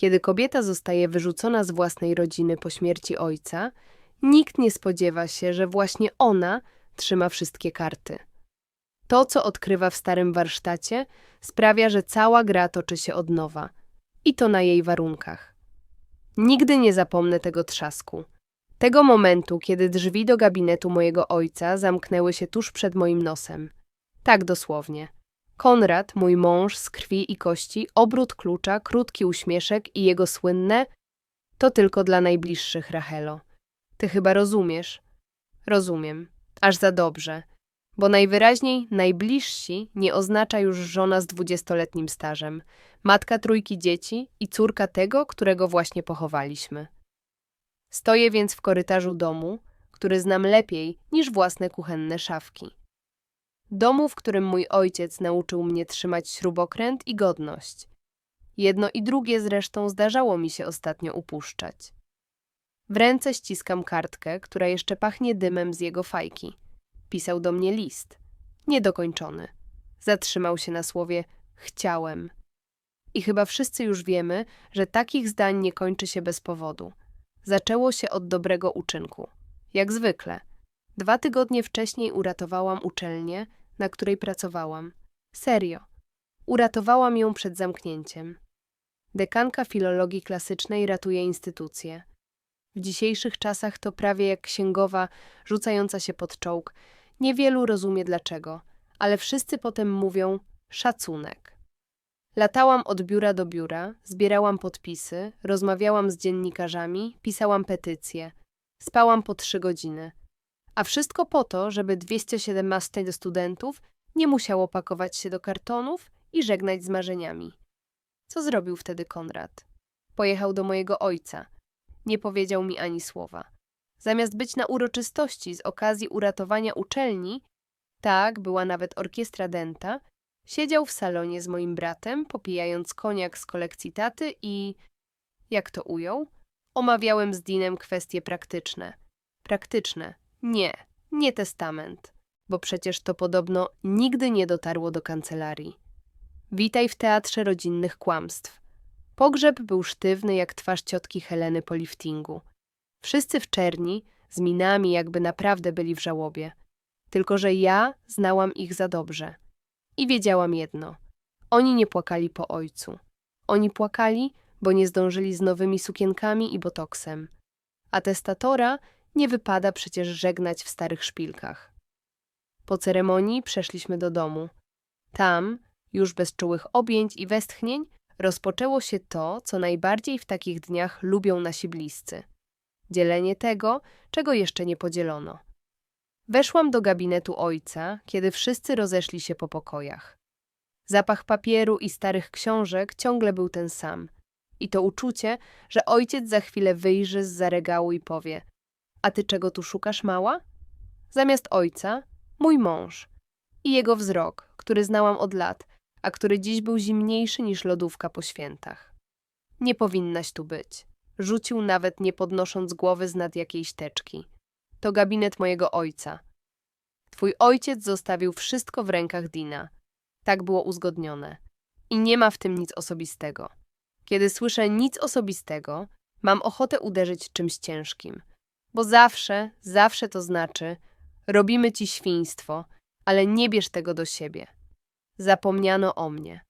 Kiedy kobieta zostaje wyrzucona z własnej rodziny po śmierci ojca, nikt nie spodziewa się, że właśnie ona trzyma wszystkie karty. To, co odkrywa w starym warsztacie, sprawia, że cała gra toczy się od nowa. I to na jej warunkach. Nigdy nie zapomnę tego trzasku. Tego momentu, kiedy drzwi do gabinetu mojego ojca zamknęły się tuż przed moim nosem. Tak dosłownie. Konrad, mój mąż z krwi i kości, obrót klucza, krótki uśmieszek i jego słynne to tylko dla najbliższych, Rachelo. Ty chyba rozumiesz. Rozumiem. Aż za dobrze. Bo najwyraźniej najbliżsi nie oznacza już żona z dwudziestoletnim stażem, matka trójki dzieci i córka tego, którego właśnie pochowaliśmy. Stoję więc w korytarzu domu, który znam lepiej niż własne kuchenne szafki. Domu, w którym mój ojciec nauczył mnie trzymać śrubokręt i godność. Jedno i drugie zresztą zdarzało mi się ostatnio upuszczać. W ręce ściskam kartkę, która jeszcze pachnie dymem z jego fajki. Pisał do mnie list. Niedokończony. Zatrzymał się na słowie chciałem. I chyba wszyscy już wiemy, że takich zdań nie kończy się bez powodu. Zaczęło się od dobrego uczynku. Jak zwykle. Dwa tygodnie wcześniej uratowałam uczelnię, na której pracowałam. Serio. Uratowałam ją przed zamknięciem. Dekanka filologii klasycznej ratuje instytucję. W dzisiejszych czasach to prawie jak księgowa rzucająca się pod czołg. Niewielu rozumie dlaczego, ale wszyscy potem mówią szacunek. Latałam od biura do biura, zbierałam podpisy, rozmawiałam z dziennikarzami, pisałam petycje. Spałam po trzy godziny. A wszystko po to, żeby 217 studentów nie musiało pakować się do kartonów i żegnać z marzeniami. Co zrobił wtedy Konrad? Pojechał do mojego ojca. Nie powiedział mi ani słowa. Zamiast być na uroczystości z okazji uratowania uczelni, tak, była nawet orkiestra denta, siedział w salonie z moim bratem, popijając koniak z kolekcji taty i, jak to ujął, omawiałem z Dinem kwestie praktyczne. Praktyczne. Nie, nie testament, bo przecież to podobno nigdy nie dotarło do kancelarii. Witaj w teatrze rodzinnych kłamstw. Pogrzeb był sztywny jak twarz ciotki Heleny po liftingu. Wszyscy w czerni, z minami jakby naprawdę byli w żałobie. Tylko, że ja znałam ich za dobrze. I wiedziałam jedno. Oni nie płakali po ojcu. Oni płakali, bo nie zdążyli z nowymi sukienkami i botoksem. A testatora nie wypada przecież żegnać w starych szpilkach. Po ceremonii przeszliśmy do domu. Tam, już bez czułych objęć i westchnień, rozpoczęło się to, co najbardziej w takich dniach lubią nasi bliscy. Dzielenie tego, czego jeszcze nie podzielono. Weszłam do gabinetu ojca, kiedy wszyscy rozeszli się po pokojach. Zapach papieru i starych książek ciągle był ten sam. I to uczucie, że ojciec za chwilę wyjrzy z za regału i powie: A ty czego tu szukasz, mała? Zamiast ojca, mój mąż. I jego wzrok, który znałam od lat, a który dziś był zimniejszy niż lodówka po świętach. Nie powinnaś tu być. Rzucił nawet nie podnosząc głowy z nad jakiejś teczki. To gabinet mojego ojca. Twój ojciec zostawił wszystko w rękach Dina. Tak było uzgodnione. I nie ma w tym nic osobistego. Kiedy słyszę nic osobistego, mam ochotę uderzyć czymś ciężkim. Bo zawsze, zawsze to znaczy, robimy ci świństwo, ale nie bierz tego do siebie. Zapomniano o mnie.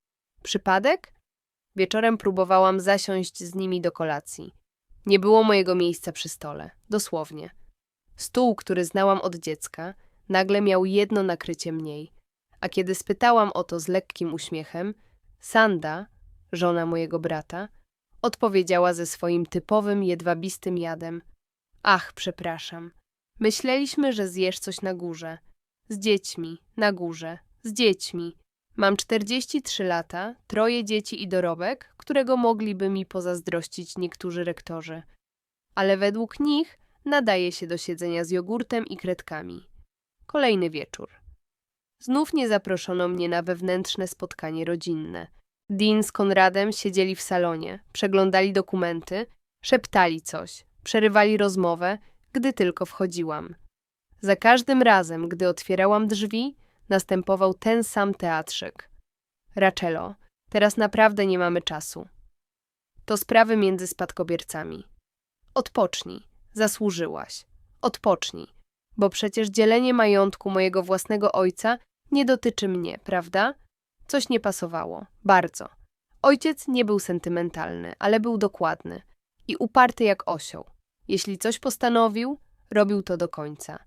Przypadek? Wieczorem próbowałam zasiąść z nimi do kolacji. Nie było mojego miejsca przy stole, dosłownie. Stół, który znałam od dziecka, nagle miał jedno nakrycie mniej. A kiedy spytałam o to z lekkim uśmiechem, Sanda, żona mojego brata, odpowiedziała ze swoim typowym jedwabistym jadem: Ach, przepraszam. Myśleliśmy, że zjesz coś na górze. Z dziećmi, na górze, z dziećmi. Mam 43 lata, troje dzieci i dorobek, którego mogliby mi pozazdrościć niektórzy rektorzy. Ale według nich nadaje się do siedzenia z jogurtem i kredkami. Kolejny wieczór. Znów nie zaproszono mnie na wewnętrzne spotkanie rodzinne. Dean z Konradem siedzieli w salonie, przeglądali dokumenty, szeptali coś, przerywali rozmowę, gdy tylko wchodziłam. Za każdym razem, gdy otwierałam drzwi, następował ten sam teatrzyk. Rachelo, teraz naprawdę nie mamy czasu. To sprawy między spadkobiercami. Odpocznij, zasłużyłaś. Odpocznij, bo przecież dzielenie majątku mojego własnego ojca nie dotyczy mnie, prawda? Coś nie pasowało. Bardzo. Ojciec nie był sentymentalny, ale był dokładny i uparty jak osioł. Jeśli coś postanowił, robił to do końca.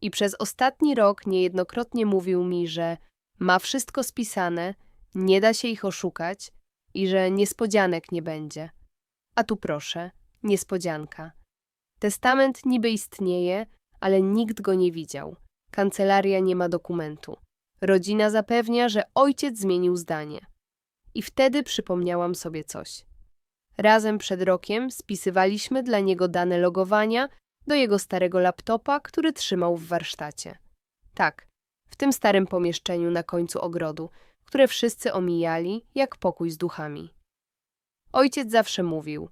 I przez ostatni rok niejednokrotnie mówił mi, że ma wszystko spisane, nie da się ich oszukać i że niespodzianek nie będzie. A tu proszę, niespodzianka. Testament niby istnieje, ale nikt go nie widział. Kancelaria nie ma dokumentu. Rodzina zapewnia, że ojciec zmienił zdanie. I wtedy przypomniałam sobie coś. Razem przed rokiem spisywaliśmy dla niego dane logowania do jego starego laptopa, który trzymał w warsztacie. Tak, w tym starym pomieszczeniu na końcu ogrodu, które wszyscy omijali jak pokój z duchami. Ojciec zawsze mówił: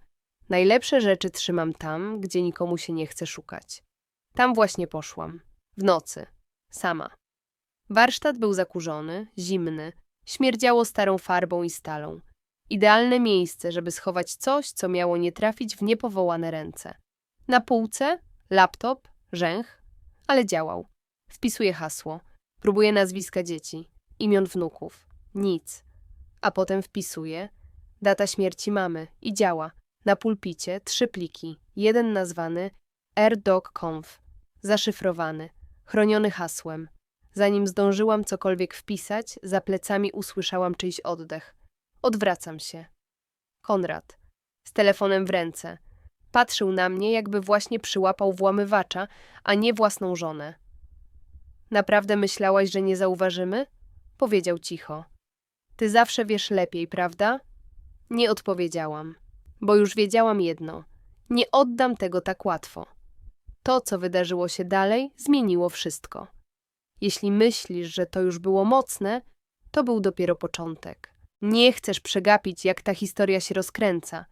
Najlepsze rzeczy trzymam tam, gdzie nikomu się nie chce szukać. Tam właśnie poszłam. W nocy. Sama. Warsztat był zakurzony, zimny, śmierdziało starą farbą i stalą. Idealne miejsce, żeby schować coś, co miało nie trafić w niepowołane ręce. Na półce laptop, rzęch, ale działał. Wpisuję hasło. Próbuję nazwiska dzieci, imion wnuków. Nic. A potem wpisuję data śmierci mamy i działa. Na pulpicie trzy pliki. Jeden nazwany rdoc.conf, zaszyfrowany, chroniony hasłem. Zanim zdążyłam cokolwiek wpisać, za plecami usłyszałam czyjś oddech. Odwracam się. Konrad, z telefonem w ręce. Patrzył na mnie, jakby właśnie przyłapał włamywacza, a nie własną żonę. Naprawdę myślałaś, że nie zauważymy? Powiedział cicho. Ty zawsze wiesz lepiej, prawda? Nie odpowiedziałam, bo już wiedziałam jedno. Nie oddam tego tak łatwo. To, co wydarzyło się dalej, zmieniło wszystko. Jeśli myślisz, że to już było mocne, to był dopiero początek. Nie chcesz przegapić, jak ta historia się rozkręca.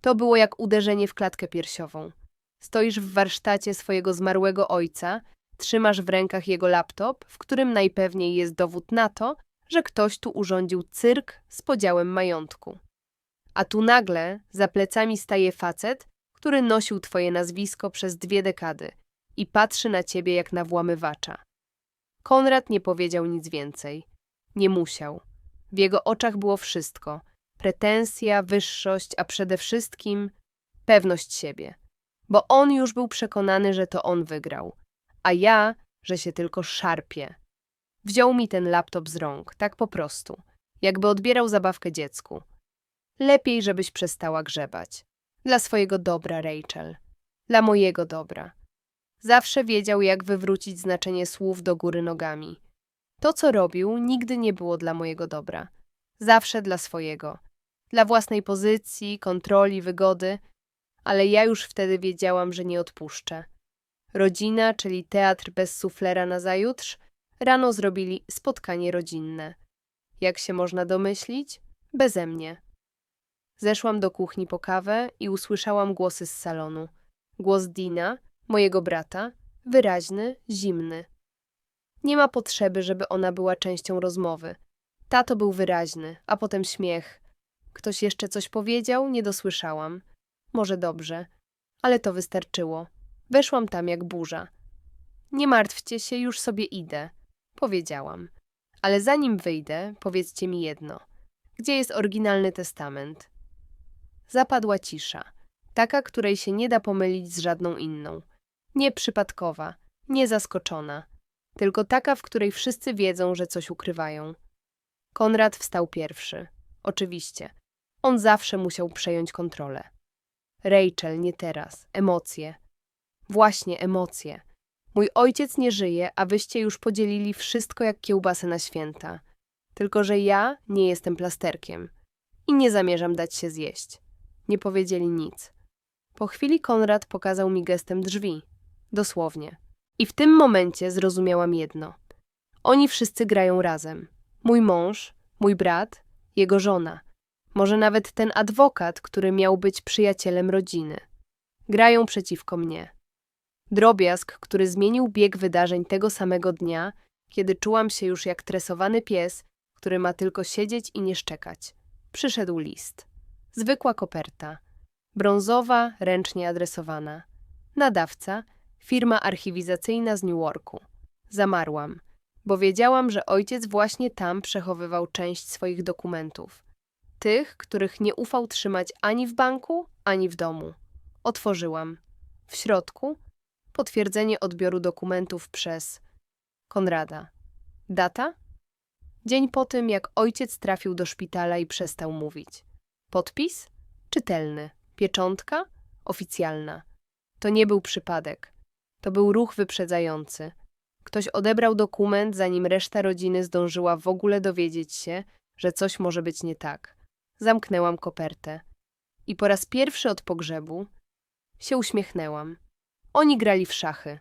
To było jak uderzenie w klatkę piersiową. Stoisz w warsztacie swojego zmarłego ojca, trzymasz w rękach jego laptop, w którym najpewniej jest dowód na to, że ktoś tu urządził cyrk z podziałem majątku. A tu nagle za plecami staje facet, który nosił twoje nazwisko przez dwie dekady i patrzy na ciebie jak na włamywacza. Konrad nie powiedział nic więcej. Nie musiał. W jego oczach było wszystko: pretensja, wyższość, a przede wszystkim pewność siebie. Bo on już był przekonany, że to on wygrał, a ja, że się tylko szarpie. Wziął mi ten laptop z rąk, tak po prostu, jakby odbierał zabawkę dziecku. Lepiej, żebyś przestała grzebać. Dla swojego dobra, Rachel. Dla mojego dobra. Zawsze wiedział, jak wywrócić znaczenie słów do góry nogami. To, co robił, nigdy nie było dla mojego dobra. Zawsze dla swojego. Dla własnej pozycji, kontroli, wygody. Ale ja już wtedy wiedziałam, że nie odpuszczę. Rodzina, czyli teatr bez suflera na zajutrz, rano zrobili spotkanie rodzinne. Jak się można domyślić? Beze mnie. Zeszłam do kuchni po kawę i usłyszałam głosy z salonu. Głos Dina, mojego brata, wyraźny, zimny. Nie ma potrzeby, żeby ona była częścią rozmowy. Tato był wyraźny, a potem śmiech. Ktoś jeszcze coś powiedział? Nie dosłyszałam. Może dobrze, ale to wystarczyło. Weszłam tam jak burza. Nie martwcie się, już sobie idę, powiedziałam. Ale zanim wyjdę, powiedzcie mi jedno. Gdzie jest oryginalny testament? Zapadła cisza, taka, której się nie da pomylić z żadną inną. Nie przypadkowa, nie zaskoczona, tylko taka, w której wszyscy wiedzą, że coś ukrywają. Konrad wstał pierwszy. Oczywiście. On zawsze musiał przejąć kontrolę. Rachel, nie teraz. Emocje. Właśnie emocje. Mój ojciec nie żyje, a wyście już podzielili wszystko jak kiełbasę na święta. Tylko, że ja nie jestem plasterkiem i nie zamierzam dać się zjeść. Nie powiedzieli nic. Po chwili Konrad pokazał mi gestem drzwi. Dosłownie. I w tym momencie zrozumiałam jedno. Oni wszyscy grają razem. Mój mąż, mój brat, jego żona. Może nawet ten adwokat, który miał być przyjacielem rodziny. Grają przeciwko mnie. Drobiazg, który zmienił bieg wydarzeń tego samego dnia, kiedy czułam się już jak tresowany pies, który ma tylko siedzieć i nie szczekać. Przyszedł list. Zwykła koperta. Brązowa, ręcznie adresowana. Nadawca, firma archiwizacyjna z Newarku. Zamarłam, bo wiedziałam, że ojciec właśnie tam przechowywał część swoich dokumentów. Tych, których nie ufał trzymać ani w banku, ani w domu. Otworzyłam. W środku potwierdzenie odbioru dokumentów przez Konrada. Data? Dzień po tym, jak ojciec trafił do szpitala i przestał mówić. Podpis? Czytelny. Pieczątka? Oficjalna. To nie był przypadek. To był ruch wyprzedzający. Ktoś odebrał dokument, zanim reszta rodziny zdążyła w ogóle dowiedzieć się, że coś może być nie tak. Zamknęłam kopertę. I po raz pierwszy od pogrzebu się uśmiechnęłam. Oni grali w szachy.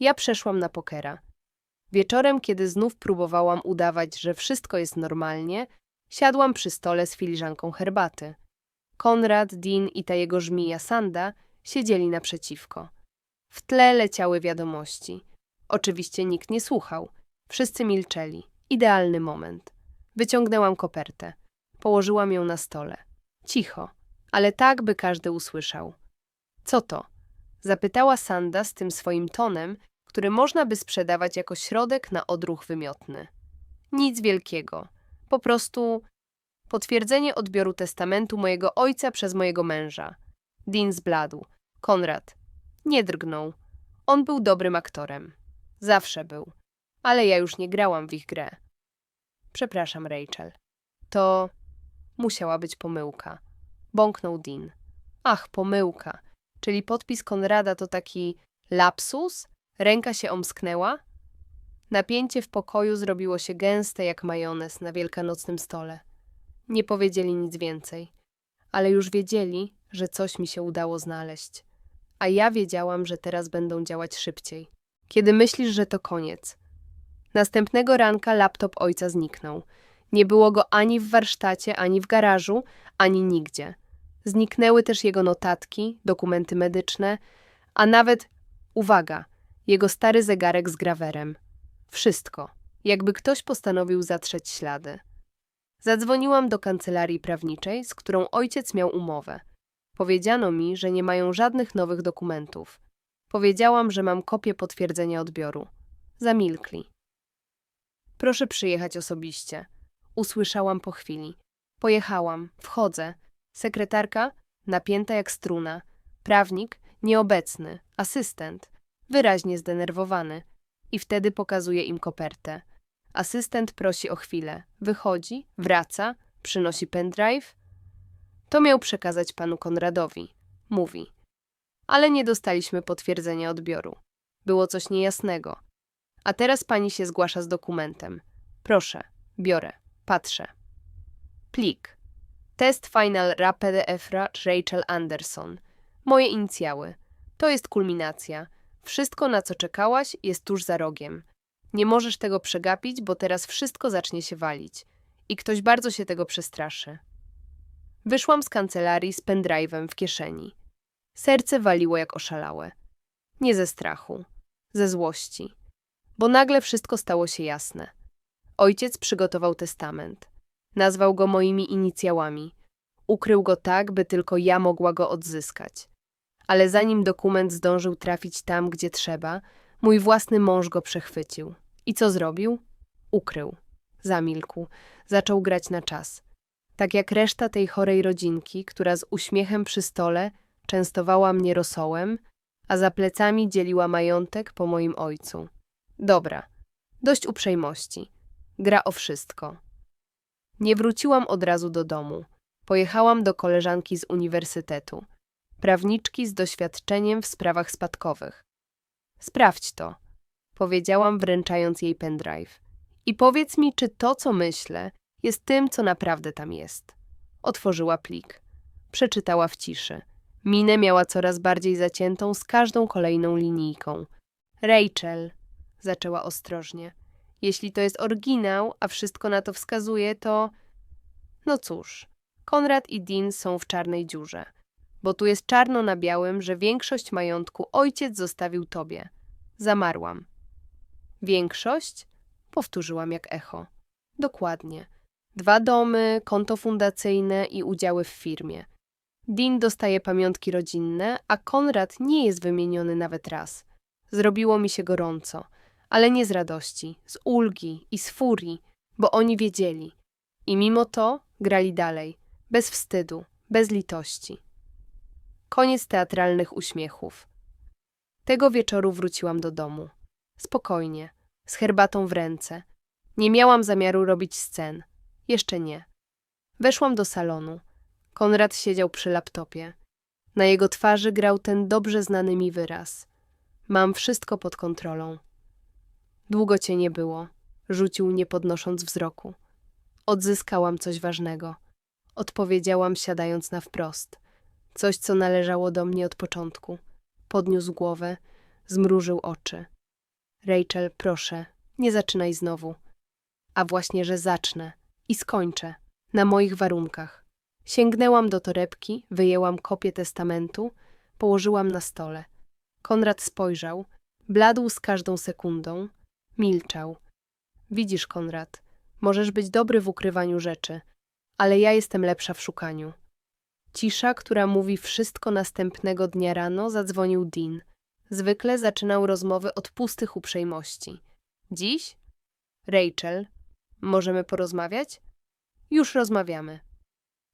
Ja przeszłam na pokera. Wieczorem, kiedy znów próbowałam udawać, że wszystko jest normalnie, siadłam przy stole z filiżanką herbaty. Konrad, Dean i ta jego żmija Sanda siedzieli naprzeciwko. W tle leciały wiadomości. Oczywiście nikt nie słuchał. Wszyscy milczeli. Idealny moment. Wyciągnęłam kopertę. Położyłam ją na stole. Cicho, ale tak, by każdy usłyszał. Co to? Zapytała Sanda z tym swoim tonem, który można by sprzedawać jako środek na odruch wymiotny. Nic wielkiego. Po prostu potwierdzenie odbioru testamentu mojego ojca przez mojego męża. Dean zbladł. Konrad. Nie drgnął. On był dobrym aktorem. Zawsze był. Ale ja już nie grałam w ich grę. Przepraszam, Rachel. To musiała być pomyłka. Bąknął Dean. Ach, pomyłka. Czyli podpis Konrada to taki lapsus? Ręka się omsknęła? Napięcie w pokoju zrobiło się gęste jak majonez na wielkanocnym stole. Nie powiedzieli nic więcej, ale już wiedzieli, że coś mi się udało znaleźć. A ja wiedziałam, że teraz będą działać szybciej. Kiedy myślisz, że to koniec. Następnego ranka laptop ojca zniknął. Nie było go ani w warsztacie, ani w garażu, ani nigdzie. Zniknęły też jego notatki, dokumenty medyczne, a nawet, uwaga, jego stary zegarek z grawerem. Wszystko, jakby ktoś postanowił zatrzeć ślady. Zadzwoniłam do kancelarii prawniczej, z którą ojciec miał umowę. Powiedziano mi, że nie mają żadnych nowych dokumentów. Powiedziałam, że mam kopię potwierdzenia odbioru. Zamilkli. Proszę przyjechać osobiście. Usłyszałam po chwili. Pojechałam, wchodzę. Sekretarka, napięta jak struna. Prawnik, nieobecny. Asystent, wyraźnie zdenerwowany. I wtedy pokazuje im kopertę. Asystent prosi o chwilę. Wychodzi, wraca, przynosi pendrive. To miał przekazać panu Konradowi. Mówi. Ale nie dostaliśmy potwierdzenia odbioru. Było coś niejasnego. A teraz pani się zgłasza z dokumentem. Proszę, biorę, patrzę. Plik. Test Final Ra PDF Ra Rachel Anderson. Moje inicjały. To jest kulminacja. Wszystko, na co czekałaś, jest tuż za rogiem. Nie możesz tego przegapić, bo teraz wszystko zacznie się walić. I ktoś bardzo się tego przestraszy. Wyszłam z kancelarii z pendrive'em w kieszeni. Serce waliło jak oszalałe. Nie ze strachu, ze złości. Bo nagle wszystko stało się jasne. Ojciec przygotował testament. Nazwał go moimi inicjałami. Ukrył go tak, by tylko ja mogła go odzyskać. Ale zanim dokument zdążył trafić tam, gdzie trzeba, mój własny mąż go przechwycił. I co zrobił? Ukrył. Zamilkł. Zaczął grać na czas. Tak jak reszta tej chorej rodzinki, która z uśmiechem przy stole częstowała mnie rosołem, a za plecami dzieliła majątek po moim ojcu. Dobra, dość uprzejmości. Gra o wszystko. Nie wróciłam od razu do domu. Pojechałam do koleżanki z uniwersytetu, prawniczki z doświadczeniem w sprawach spadkowych. Sprawdź to, powiedziałam, wręczając jej pendrive. I powiedz mi, czy to, co myślę, jest tym, co naprawdę tam jest. Otworzyła plik. Przeczytała w ciszy. Minę miała coraz bardziej zaciętą z każdą kolejną linijką. Rachel, zaczęła ostrożnie. Jeśli to jest oryginał, a wszystko na to wskazuje, to. No cóż, Konrad i Dean są w czarnej dziurze, bo tu jest czarno na białym, że większość majątku ojciec zostawił tobie. Zamarłam. Większość? Powtórzyłam jak echo. Dokładnie. Dwa domy, konto fundacyjne i udziały w firmie. Dean dostaje pamiątki rodzinne, a Konrad nie jest wymieniony nawet raz. Zrobiło mi się gorąco, ale nie z radości, z ulgi i z furii, bo oni wiedzieli. I mimo to grali dalej, bez wstydu, bez litości. Koniec teatralnych uśmiechów. Tego wieczoru wróciłam do domu. Spokojnie, z herbatą w ręce. Nie miałam zamiaru robić scen. Jeszcze nie. Weszłam do salonu. Konrad siedział przy laptopie. Na jego twarzy grał ten dobrze znany mi wyraz. Mam wszystko pod kontrolą. Długo cię nie było, rzucił nie podnosząc wzroku. Odzyskałam coś ważnego. Odpowiedziałam siadając na wprost. Coś, co należało do mnie od początku. Podniósł głowę, zmrużył oczy. Rachel, proszę, nie zaczynaj znowu. A właśnie, że zacznę i skończę. Na moich warunkach. Sięgnęłam do torebki, wyjęłam kopię testamentu, położyłam na stole. Konrad spojrzał, bladł z każdą sekundą, milczał. Widzisz, Konrad, możesz być dobry w ukrywaniu rzeczy, ale ja jestem lepsza w szukaniu. Cisza, która mówi wszystko następnego dnia rano, zadzwonił Dean. Zwykle zaczynał rozmowy od pustych uprzejmości. Dziś? Rachel, możemy porozmawiać? Już rozmawiamy.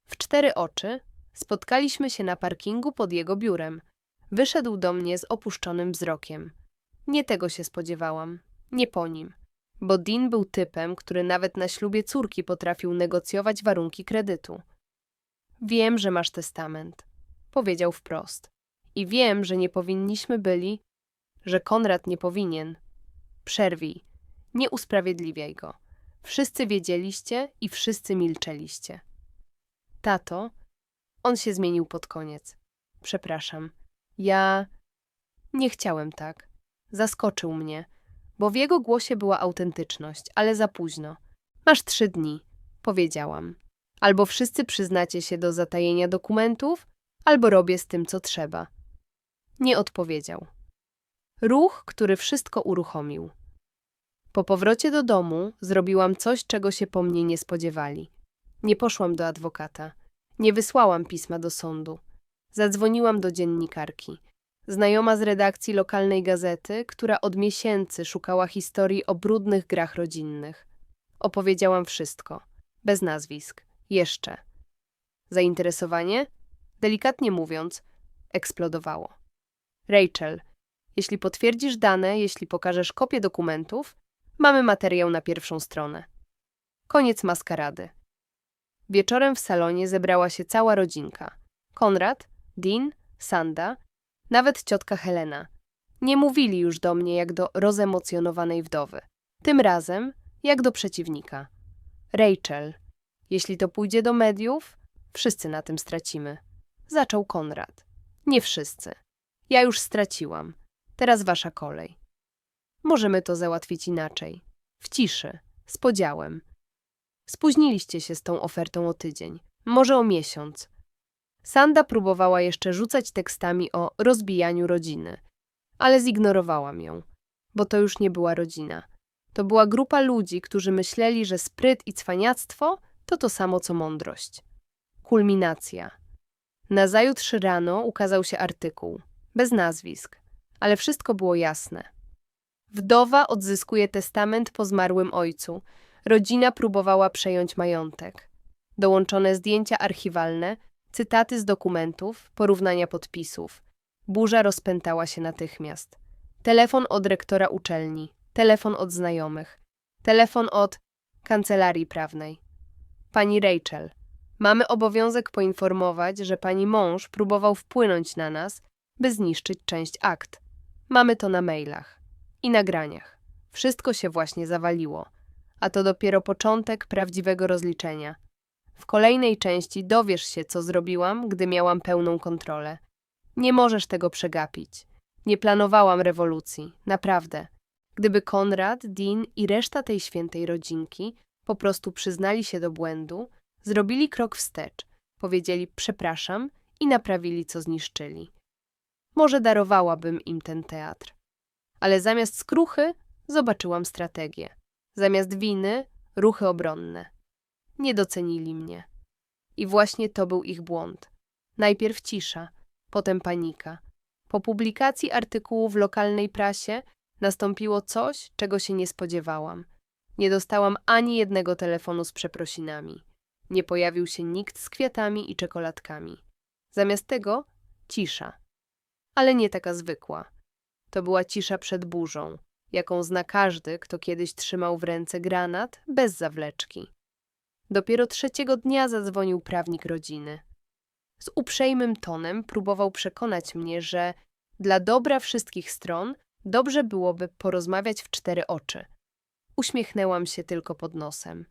W cztery oczy spotkaliśmy się na parkingu pod jego biurem. Wyszedł do mnie z opuszczonym wzrokiem. Nie tego się spodziewałam, nie po nim, bo Dean był typem, który nawet na ślubie córki potrafił negocjować warunki kredytu. Wiem, że masz testament, powiedział wprost. I wiem, że nie powinniśmy byli, że Konrad nie powinien. Przerwij, nie usprawiedliwiaj go. Wszyscy wiedzieliście i wszyscy milczeliście. Tato, on się zmienił pod koniec. Przepraszam. Ja nie chciałem tak. Zaskoczył mnie, bo w jego głosie była autentyczność, ale za późno. Masz trzy dni, powiedziałam. Albo wszyscy przyznacie się do zatajenia dokumentów, albo robię z tym, co trzeba. Nie odpowiedział. Ruch, który wszystko uruchomił. Po powrocie do domu zrobiłam coś, czego się po mnie nie spodziewali. Nie poszłam do adwokata. Nie wysłałam pisma do sądu. Zadzwoniłam do dziennikarki. Znajoma z redakcji lokalnej gazety, która od miesięcy szukała historii o brudnych grach rodzinnych. Opowiedziałam wszystko. Bez nazwisk. Jeszcze. Zainteresowanie? Delikatnie mówiąc, eksplodowało. Rachel, jeśli potwierdzisz dane, jeśli pokażesz kopię dokumentów, mamy materiał na pierwszą stronę. Koniec maskarady. Wieczorem w salonie zebrała się cała rodzinka. Konrad, Dean, Sanda, nawet ciotka Helena. Nie mówili już do mnie jak do rozemocjonowanej wdowy. Tym razem jak do przeciwnika. Rachel, jeśli to pójdzie do mediów, wszyscy na tym stracimy. Zaczął Konrad. Nie wszyscy. Ja już straciłam. Teraz wasza kolej. Możemy to załatwić inaczej. W ciszy, z podziałem. Spóźniliście się z tą ofertą o tydzień, może o miesiąc. Sanda próbowała jeszcze rzucać tekstami o rozbijaniu rodziny, ale zignorowałam ją, bo to już nie była rodzina. To była grupa ludzi, którzy myśleli, że spryt i cwaniactwo to to samo co mądrość. Kulminacja. Nazajutrz rano ukazał się artykuł, bez nazwisk, ale wszystko było jasne. Wdowa odzyskuje testament po zmarłym ojcu. Rodzina próbowała przejąć majątek. Dołączone zdjęcia archiwalne, cytaty z dokumentów, porównania podpisów. Burza rozpętała się natychmiast. Telefon od rektora uczelni, telefon od znajomych, telefon od kancelarii prawnej. Pani Rachel, mamy obowiązek poinformować, że pani mąż próbował wpłynąć na nas, by zniszczyć część akt. Mamy to na mailach i nagraniach. Wszystko się właśnie zawaliło, a to dopiero początek prawdziwego rozliczenia. W kolejnej części dowiesz się, co zrobiłam, gdy miałam pełną kontrolę. Nie możesz tego przegapić. Nie planowałam rewolucji, naprawdę. Gdyby Konrad, Dean i reszta tej świętej rodzinki po prostu przyznali się do błędu, zrobili krok wstecz, powiedzieli przepraszam i naprawili, co zniszczyli. Może darowałabym im ten teatr. Ale zamiast skruchy zobaczyłam strategię. Zamiast winy ruchy obronne. Nie docenili mnie. I właśnie to był ich błąd. Najpierw cisza, potem panika. Po publikacji artykułu w lokalnej prasie nastąpiło coś, czego się nie spodziewałam. Nie dostałam ani jednego telefonu z przeprosinami. Nie pojawił się nikt z kwiatami i czekoladkami. Zamiast tego cisza. Ale nie taka zwykła. To była cisza przed burzą, jaką zna każdy, kto kiedyś trzymał w ręce granat bez zawleczki. Dopiero trzeciego dnia zadzwonił prawnik rodziny. Z uprzejmym tonem próbował przekonać mnie, że dla dobra wszystkich stron dobrze byłoby porozmawiać w cztery oczy. Uśmiechnęłam się tylko pod nosem.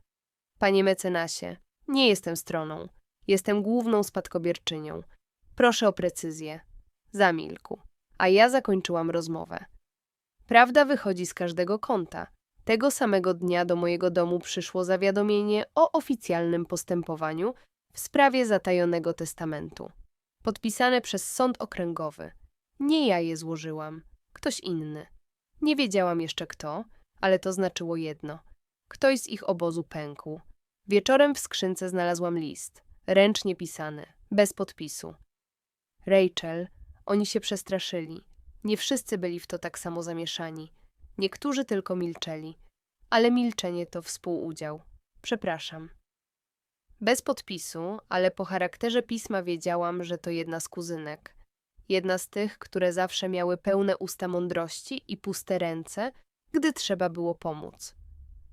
Panie mecenasie, nie jestem stroną. Jestem główną spadkobierczynią. Proszę o precyzję. Zamilkł. A ja zakończyłam rozmowę. Prawda wychodzi z każdego kąta. Tego samego dnia do mojego domu przyszło zawiadomienie o oficjalnym postępowaniu w sprawie zatajonego testamentu. Podpisane przez sąd okręgowy. Nie ja je złożyłam, ktoś inny. Nie wiedziałam jeszcze kto, ale to znaczyło jedno. Ktoś z ich obozu pękł. Wieczorem w skrzynce znalazłam list, ręcznie pisany, bez podpisu. Rachel, oni się przestraszyli. Nie wszyscy byli w to tak samo zamieszani. Niektórzy tylko milczeli. Ale milczenie to współudział. Przepraszam. Bez podpisu, ale po charakterze pisma wiedziałam, że to jedna z kuzynek. Jedna z tych, które zawsze miały pełne usta mądrości i puste ręce, gdy trzeba było pomóc.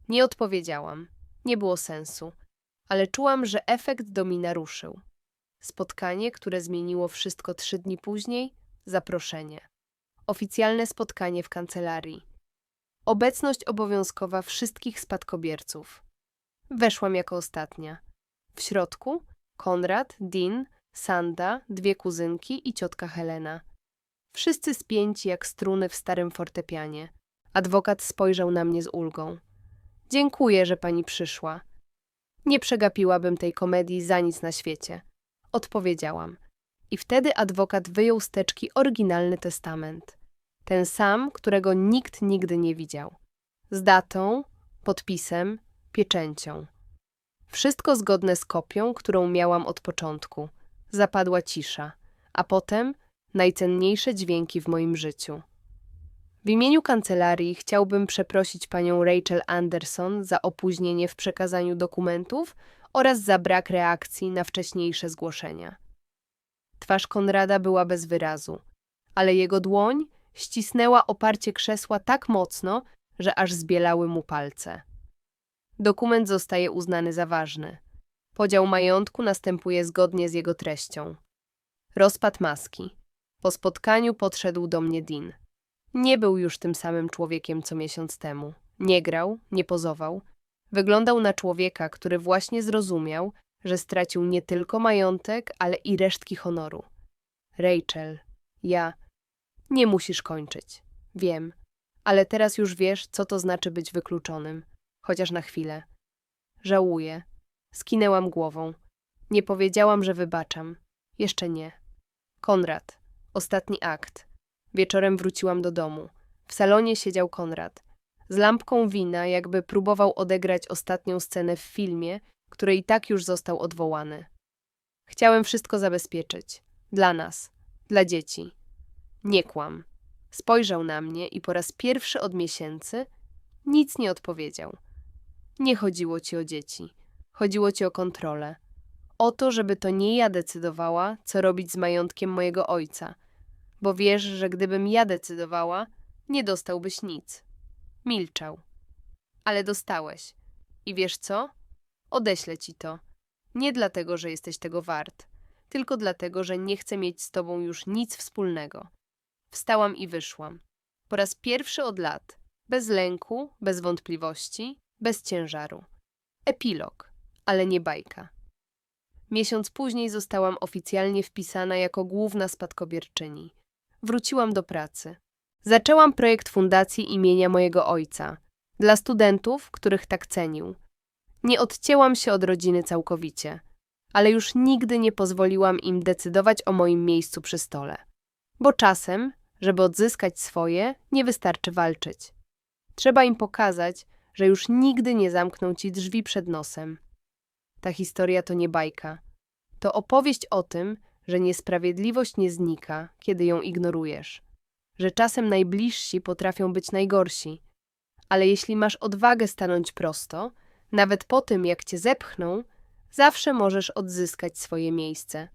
Nie odpowiedziałam. Nie było sensu. Ale czułam, że efekt domina ruszył. Spotkanie, które zmieniło wszystko trzy dni później, zaproszenie. Oficjalne spotkanie w kancelarii. Obecność obowiązkowa wszystkich spadkobierców. Weszłam jako ostatnia. W środku Konrad, Dean, Sanda, dwie kuzynki i ciotka Helena. Wszyscy spięci jak struny w starym fortepianie. Adwokat spojrzał na mnie z ulgą. Dziękuję, że pani przyszła. Nie przegapiłabym tej komedii za nic na świecie. Odpowiedziałam. I wtedy adwokat wyjął z teczki oryginalny testament. Ten sam, którego nikt nigdy nie widział. Z datą, podpisem, pieczęcią. Wszystko zgodne z kopią, którą miałam od początku. Zapadła cisza, a potem najcenniejsze dźwięki w moim życiu. W imieniu kancelarii chciałbym przeprosić panią Rachel Anderson za opóźnienie w przekazaniu dokumentów oraz za brak reakcji na wcześniejsze zgłoszenia. Twarz Konrada była bez wyrazu, ale jego dłoń ścisnęła oparcie krzesła tak mocno, że aż zbielały mu palce. Dokument zostaje uznany za ważny. Podział majątku następuje zgodnie z jego treścią. Rozpad maski. Po spotkaniu podszedł do mnie Dean. Nie był już tym samym człowiekiem co miesiąc temu. Nie grał, nie pozował. Wyglądał na człowieka, który właśnie zrozumiał, że stracił nie tylko majątek, ale i resztki honoru. Rachel, ja. Nie musisz kończyć. Wiem. Ale teraz już wiesz, co to znaczy być wykluczonym. Chociaż na chwilę. Żałuję. Skinęłam głową. Nie powiedziałam, że wybaczam. Jeszcze nie. Konrad. Ostatni akt. Wieczorem wróciłam do domu. W salonie siedział Konrad. Z lampką wina, jakby próbował odegrać ostatnią scenę w filmie, który i tak już został odwołany. Chciałem wszystko zabezpieczyć. Dla nas. Dla dzieci. Nie kłam. Spojrzał na mnie i po raz pierwszy od miesięcy nic nie odpowiedział. Nie chodziło ci o dzieci. Chodziło ci o kontrolę. O to, żeby to nie ja decydowała, co robić z majątkiem mojego ojca. Bo wiesz, że gdybym ja decydowała, nie dostałbyś nic. Milczał. Ale dostałeś. I wiesz co? Odeślę ci to. Nie dlatego, że jesteś tego wart, tylko dlatego, że nie chcę mieć z tobą już nic wspólnego. Wstałam i wyszłam. Po raz pierwszy od lat. Bez lęku, bez wątpliwości, bez ciężaru. Epilog, ale nie bajka. Miesiąc później zostałam oficjalnie wpisana jako główna spadkobierczyni. Wróciłam do pracy. Zaczęłam projekt fundacji imienia mojego ojca. Dla studentów, których tak cenił. Nie odcięłam się od rodziny całkowicie, ale już nigdy nie pozwoliłam im decydować o moim miejscu przy stole. Bo czasem, żeby odzyskać swoje, nie wystarczy walczyć. Trzeba im pokazać, że już nigdy nie zamkną ci drzwi przed nosem. Ta historia to nie bajka. To opowieść o tym, że niesprawiedliwość nie znika, kiedy ją ignorujesz, że czasem najbliżsi potrafią być najgorsi, ale jeśli masz odwagę stanąć prosto, nawet po tym, jak cię zepchną, zawsze możesz odzyskać swoje miejsce.